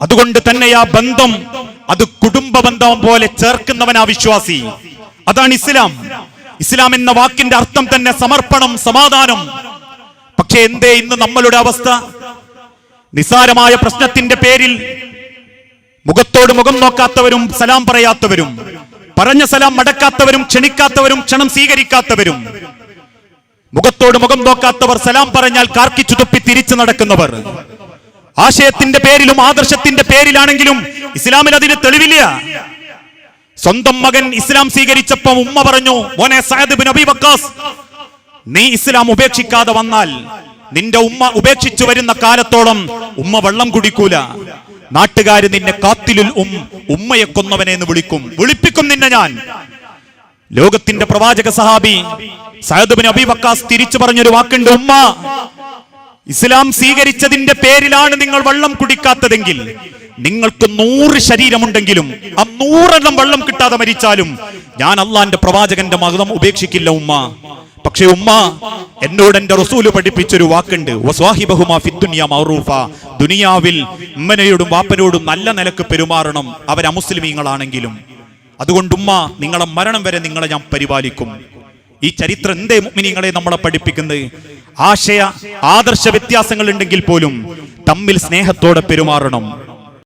അതുകൊണ്ട് തന്നെ ആ ബന്ധം അത് കുടുംബ ബന്ധം പോലെ ചേർക്കുന്നവനാ വിശ്വാസി. അതാണ് ഇസ്ലാം. ഇസ്ലാം എന്ന വാക്കിന്റെ അർത്ഥം തന്നെ സമർപ്പണം സമാധാനം. പക്ഷെ എന്തേ ഇന്ന് നമ്മളുടെ അവസ്ഥ? നിസാരമായ പ്രശ്നത്തിന്റെ പേരിൽ മുഖത്തോട് മുഖം നോക്കാത്തവരും സലാം പറയാത്തവരും പറഞ്ഞ സലാം മടക്കാത്തവരും ക്ഷണിക്കാത്തവരും ക്ഷണം സ്വീകരിക്കാത്തവരും മുഖത്തോട് മുഖം നോക്കാത്തവർ സലാം പറഞ്ഞാൽ കാർക്കിച്ചു തുപ്പി തിരിച്ചു നടക്കുന്നവർ. ആശയത്തിന്റെ പേരിലും ആദർശത്തിന്റെ പേരിലാണെങ്കിലും ഇസ്ലാമിൽ അതിന് തെളിവില്ല. സ്വന്തം മകൻ ഇസ്ലാം സ്വീകരിച്ചപ്പം ഉമ്മ പറഞ്ഞു മോനെ വക്കാസ് നീ ഇസ്ലാം ഉപേക്ഷിക്കാതെ വന്നാൽ നിന്റെ ഉമ്മ ഉപേക്ഷിച്ചു വരുന്ന കാലത്തോളം ഉമ്മ വെള്ളം കുടിക്കൂല. നാട്ടുകാര് നിന്നെ കാത്തിലുൽ ഉം ഉമ്മയെ കൊന്നവനെ എന്ന് വിളിക്കും. വിളിപ്പിക്കും നിന്നെ ഞാൻ. ലോകത്തിന്റെ പ്രവാചക സഹാബി സയദ് ബിൻ അബി വക്കാസ് തിരിച്ചു പറഞ്ഞൊരു വാക്കുണ്ട് ഉമ്മ ഇസ്ലാം സ്വീകരിച്ചതിന്റെ പേരിലാണ് നിങ്ങൾ വള്ളം കുടിക്കാത്തതെങ്കിൽ നിങ്ങൾക്ക് നൂറ് ശരീരമുണ്ടെങ്കിലും ആ നൂറെണ്ണം വള്ളം കിട്ടാതെ മരിച്ചാലും ഞാൻ അള്ളാന്റെ പ്രവാചകന്റെ മതം ഉപേക്ഷിക്കില്ല ഉമ്മ. പക്ഷെ ഉമ്മ എന്നോട് എന്റെ റസൂൽ പഠിപ്പിച്ചൊരു വാക്കുണ്ട്. ദുനിയാവിൽ ഉമ്മനയോടും വാപ്പനോടും നല്ല നിലയ്ക്ക് പെരുമാറണം അവർ അമുസ്ലിമീങ്ങളാണെങ്കിലും. അതുകൊണ്ട് ഉമ്മ നിങ്ങളെ മരണം വരെ നിങ്ങളെ ഞാൻ പരിപാലിക്കും. ഈ ചരിത്രം എന്തേ മുഅ്മിനീങ്ങളെ നമ്മളെ പഠിപ്പിക്കുന്നത്? ആശയ ആദർശ വ്യത്യാസങ്ങൾ ഉണ്ടെങ്കിൽ പോലും തമ്മിൽ സ്നേഹത്തോടെ പെരുമാറണം.